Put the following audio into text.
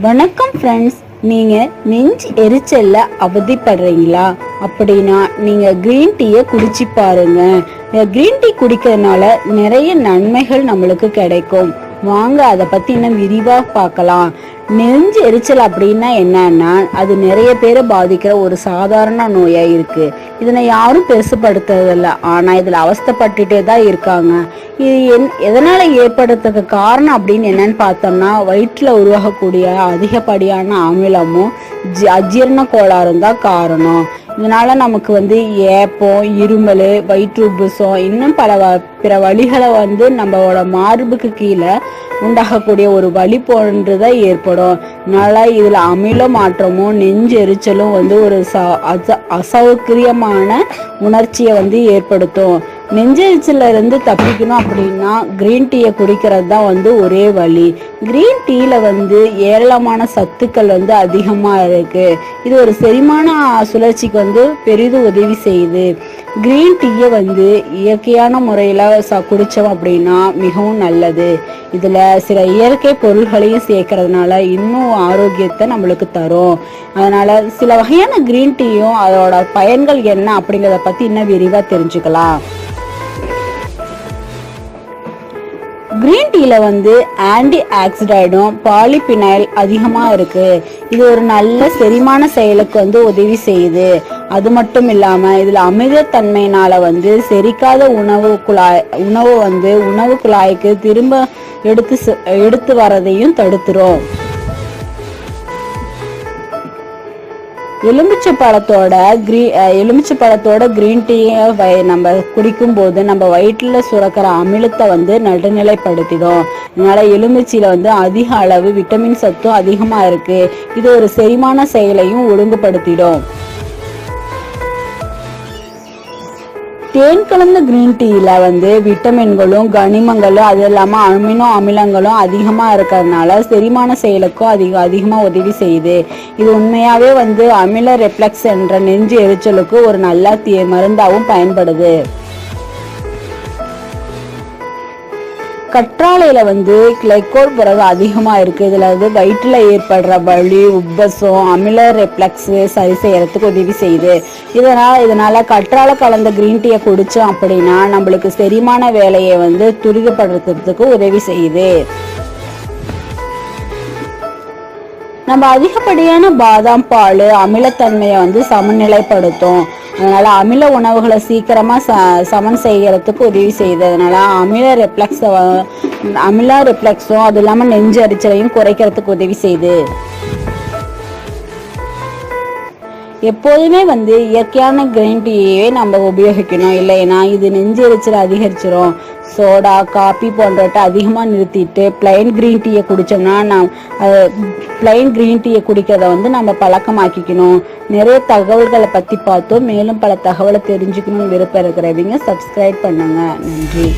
வணக்கம் ஃப்ரெண்ட்ஸ் நீங்க நெஞ்சு எரிச்சல்ல அவதிப்படுறீங்களா? அப்படின்னா நீங்க கிரீன் டீயை குடிச்சு பாருங்க. கிரீன் டீ குடிக்கிறதுனால நிறைய நன்மைகள் நம்மளுக்கு கிடைக்கும். வாங்க அதை பத்தி இன்னும் விரிவா பார்க்கலாம். நெஞ்சு எரிச்சல் அப்படின்னா என்னன்னா அது நிறைய பேரை பாதிக்கிற ஒரு சாதாரண நோயா இருக்கு. இதனை யாரும் பெருசுப்படுத்துறதில்ல ஆனா இதுல அவஸ்தைப்பட்டுட்டே தான் இருக்காங்க. இது என் எதனால ஏற்படுறதுக்கு காரணம் அப்படின்னு என்னன்னு பார்த்தோம்னா வயிற்றுல உருவாகக்கூடிய அதிகப்படியான அமிலமும் ஜி- அஜீரண கோளாறும் தான் காரணம். இதனால நமக்கு வந்து ஏப்பம் இருமல் வயிற்று இன்னும் பல வ- பிற வழிகளை வந்து நம்மளோட மார்புக்கு கீழே உண்டாகக்கூடிய ஒரு வழி போன்றதை ஏற்படும். அதனால இதுல அமில மாற்றமும் நெஞ்செரிச்சலும் வந்து ஒரு ச அச- அசௌகரியமான உணர்ச்சியை வந்து ஏற்படுத்தும். நெஞ்செரிச்சல்ல இருந்து தப்பிக்கணும் அப்படின்னா கிரீன் டீயை குடிக்கிறது தான் வந்து ஒரே வழி. கிரீன் டீயில் வந்து ஏராளமான சத்துக்கள் வந்து அதிகமாக இருக்கு. இது ஒரு செரிமான சுழற்சிக்கு வந்து பெரிதும் உதவி செய்யுது. கிரீன் டீயை வந்து இயற்கையான முறையில் ச குடித்தோம் அப்படின்னா மிகவும் நல்லது. இதில் சில இயற்கை பொருள்களையும் சேர்க்கறதுனால இன்னும் ஆரோக்கியத்தை நம்மளுக்கு தரும். அதனால் சில வகையான கிரீன் டீயும் அதோட பயன்கள் என்ன அப்படிங்கிறத பற்றி இன்னும் விரிவாக தெரிஞ்சுக்கலாம். கிரீன் டீல வந்து ஆன்டி ஆக்சிடைடும் பாலிபினைல் அதிகமாக இருக்கு. இது ஒரு நல்ல செரிமான செயலுக்கு வந்து உதவி செய்யுது. அது மட்டும் இல்லாமல் இதில் அமிலத்தன்மையினால வந்து செரிக்காத உணவு குழாய் உணவு வந்து உணவு குழாய்க்கு திரும்ப எடுத்து செ- எடுத்து வரதையும் தடுத்துரும். எலுமிச்சை பழத்தோட கிரீ எலுமிச்சை பழத்தோட கிரீன் டீயை நம்ம குடிக்கும் போது நம்ம வயிற்றில் சுரக்கிற அமிலத்தை வந்து நடுநிலைப்படுத்திடும். அதனால எலுமிச்சியில் வந்து அதிக அளவு விட்டமின் சத்தும் அதிகமாக இருக்குது இது ஒரு செரிமான செயலையும் ஒழுங்குபடுத்திடும். தேன் கலந்த கிரீன் டீயில் வந்து விட்டமின்களும் கனிமங்களும் அது இல்லாமல் அமினோ அமிலங்களும் அதிகமாக இருக்கிறதுனால செரிமான செயலுக்கும் அதிக அதிகமாக உதவி செய்யுது. இது உண்மையாகவே வந்து அமில ரெப்ளக்ஸ் என்ற நெஞ்சு எரிச்சலுக்கு ஒரு நல்ல தீ மருந்தாகவும் பயன்படுது. கற்றாழையில வந்து கிளைக்கோல் புரதம் அதிகமா இருக்கு. இதுல வந்து வயிற்றில் ஏற்படுற வலி உப்பசம் அமில ரெப்ளக்ஸு சரி செய்யறதுக்கு உதவி செய்யுது. இதனால் இதனால கற்றாழை கலந்த கிரீன் டீயை குடித்தோம் அப்படின்னா நம்மளுக்கு செரிமான வேலையை வந்து துரிதப்படுத்துறதுக்கு உதவி செய்யுது. நம்ம அதிகப்படியான பாதாம் பால் அமிலத்தன்மையை வந்து சமநிலைப்படுத்தும். அதனால் அமில உணவுகளை சீக்கிரமாக ச சமன் செய்கிறதுக்கு உதவி செய்ததுனால அமில ரிப்ளக்ஸை அமில ரிப்ளக்ஸும் அது இல்லாமல் நெஞ்சு அரிச்சலையும் குறைக்கிறதுக்கு உதவி செய்து. எப்போதுமே வந்து இயற்கையான கிரீன் டீயே நம்ம உபயோகிக்கணும். இல்லைன்னா இது நெஞ்சு எரிச்சல் அதிகரிச்சிரும். சோடா காபி போன்றவற்றை அதிகமாக நிறுத்திட்டு பிளைன் கிரீன் டீயை குடித்தோம்னா நான் பிளைன் கிரீன் டீயை குடிக்கிறத வந்து நம்ம பழக்கமாக்கிக்கணும். நிறைய தகவல்களை பற்றி பார்த்தோம். மேலும் பல தகவலை தெரிஞ்சுக்கணும்னு விருப்பம் இருக்கிறவங்க சப்ஸ்கிரைப் பண்ணுங்க. நன்றி.